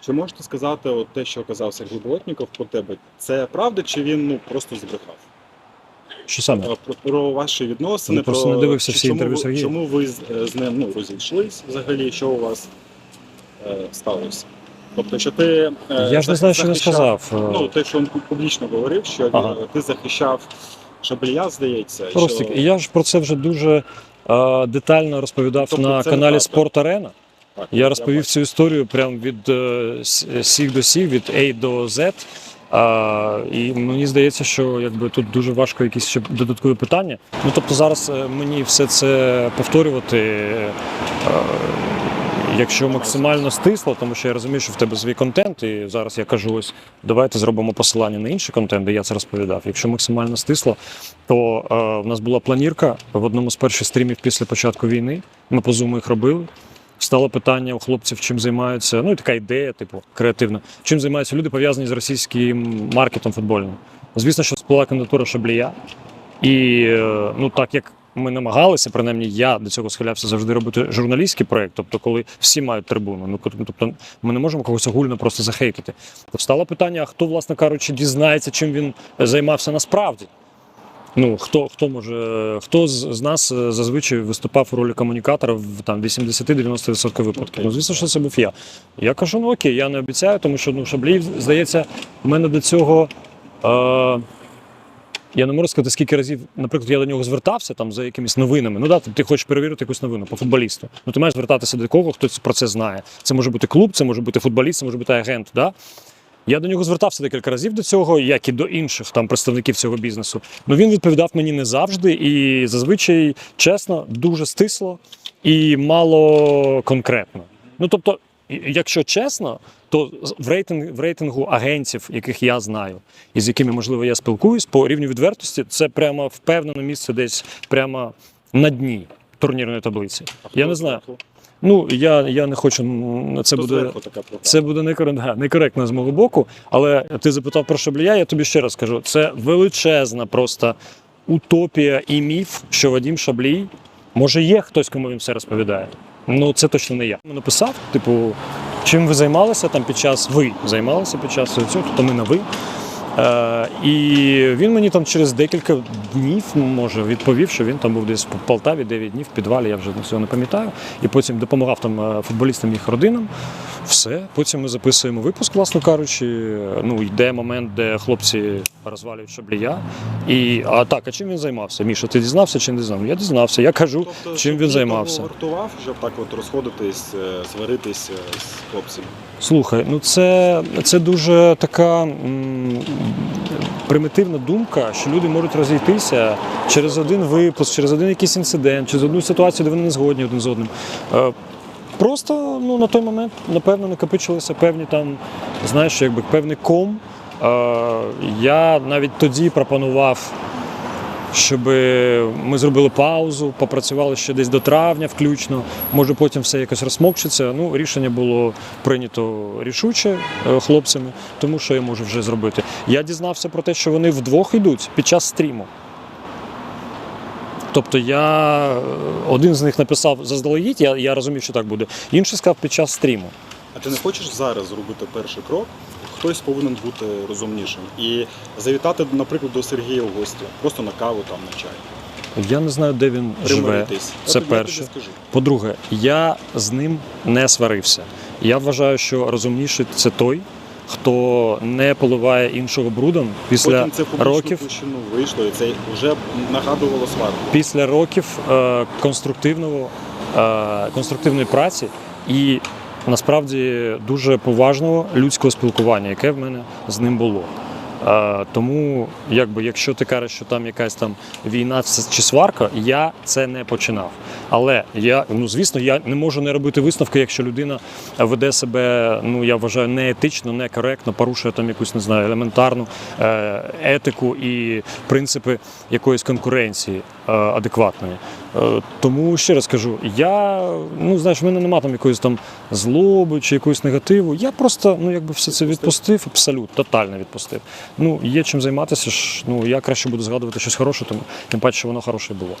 Чи можете сказати, от те, що казав Сергій Болотніков про тебе, це правда, чи він ну просто збрехав? Що саме? Е, Про, про ваші відносини, Я просто про не дивився всі чому інтерв'ю ви- Сергія. Чому ви з, е, з ним ну, розійшлись взагалі? Що у вас е, сталося? Тобто, що ти е, Я ж не знаю, що він захищав- сказав. Ну, те, що він публічно говорив, що Ага. е, ти захищав Шаблія, здається. Ростик, що... я ж про це вже дуже е, детально розповідав Тобто на це каналі неправда? Спорт Арена. Я розповів цю історію прямо від е, сіх до сіх, від A до Z. А, і мені здається, що якби тут дуже важко якісь ще додаткові питання. Ну тобто зараз е, мені все це повторювати, е, якщо максимально стисло, тому що я розумію, що в тебе свій контент, і зараз я кажу, ось давайте зробимо посилання на інший контент, де я це розповідав. Якщо максимально стисло, то е, в нас була планірка в одному з перших стрімів після початку війни. Ми по зуму їх робили. Стало питання у хлопців, чим займаються. Ну і така ідея, типу, креативна. Чим займаються люди, пов'язані з російським маркетом футбольним. Звісно, що сплила кандидатура Шаблія. І е, ну так як ми намагалися, принаймні я до цього схилявся завжди робити журналістський проект, тобто, коли всі мають трибуну. Ну тобто, ми не можемо когось огульно просто захейтити. То стало питання: а хто, власне кажучи, дізнається, чим він займався насправді? Ну, хто, хто може, хто з, з нас е, зазвичай виступав у ролі комунікатора в там 80-90% випадків? Ну, звісно, що це був я. Я кажу, ну окей, я не обіцяю, тому що ну, Шаблій, здається, в мене до цього. Е, я не можу сказати, скільки разів, наприклад, я до нього звертався там за якимись новинами. Ну да, ти хочеш перевірити якусь новину по футболісту. Ну ти маєш звертатися до кого, хто про це знає. Це може бути клуб, це може бути футболіст, це може бути агент. Да? Я до нього звертався декілька разів до цього, як і до інших там представників цього бізнесу. Ну він відповідав мені не завжди і зазвичай чесно, дуже стисло і мало конкретно. Ну тобто, якщо чесно, то в рейтинг в рейтингу агентів, яких я знаю, і з якими можливо я спілкуюсь, по рівню відвертості, це прямо впевнене місце десь прямо на дні турнірної таблиці. Я не знаю. Ну я, я не хочу. Це буде. така? Це буде некоректно, некоректно з мого боку, але ти запитав про Шаблія, я тобі ще раз кажу, це величезна просто утопія і міф, що Вадім Шаблій, може є хтось, кому він все розповідає. Ну це точно не я. Він написав, типу, чим ви займалися там під час ви займалися під час цього, тобто ми на ви. Е, і він мені там через декілька днів може відповів, що він там був десь в Полтаві 9 днів в підвалі, я вже цього не пам'ятаю. І потім допомагав там е, футболістам їх родинам. Все. Потім ми записуємо випуск, власно кажучи. Ну, йде момент, де хлопці розвалюють шаблія. І а так, а чим він займався? Міша, ти дізнався чи не дізнався? Я дізнався. Я кажу, Тобто, чим він займався. вартував, щоб так от розходитись, е, сваритись е, з хлопцями. Слухай, ну це, це дуже така м, примітивна думка, що люди можуть розійтися через один випуск, через один якийсь інцидент, через одну ситуацію, де вони не згодні один з одним. Е, Просто ну, на той момент, напевно, накопичилися певні там, знаєш, якби певний ком. Е, Я навіть тоді пропонував щоб ми зробили паузу, попрацювали ще десь до травня, включно. Може, потім все якось розсмокчиться. Ну, рішення було прийнято рішуче е, хлопцями, тому що я можу вже зробити. Я дізнався про те, що вони вдвох йдуть під час стріму. Тобто я е, один з них написав заздалегідь, я, я розумів, що так буде. Інший сказав під час стріму. А ти не хочеш зараз зробити перший крок? Хтось повинен бути розумнішим і завітати, наприклад, до Сергія в гості, просто на каву там на чай. Я не знаю, де він живе. Це перше. По-друге, я з ним не сварився. Я вважаю, що розумніший це той, хто не поливає іншого брудом після Потім це в років. площину вийшло, і це вже нагадувало сварку. Після років е, конструктивного, е, конструктивної праці і насправді дуже поважного людського спілкування, яке в мене з ним було. Е, тому, якби, якщо ти кажеш, що там якась там війна чи сварка, я це не починав. Але я, ну звісно, я не можу не робити висновки, якщо людина веде себе, ну я вважаю, неетично, некоректно, порушує там якусь не знаю, елементарну е, етику і принципи якоїсь конкуренції е, адекватної. Е, тому ще раз кажу, я ну знаєш, в мене нема там якоїсь там злоби чи якогось негативу. Я просто ну якби все це відпустив, абсолютно тотально відпустив. Ну є чим займатися ж. Ну я краще буду згадувати щось хороше, тому тим паче, що воно хороше було.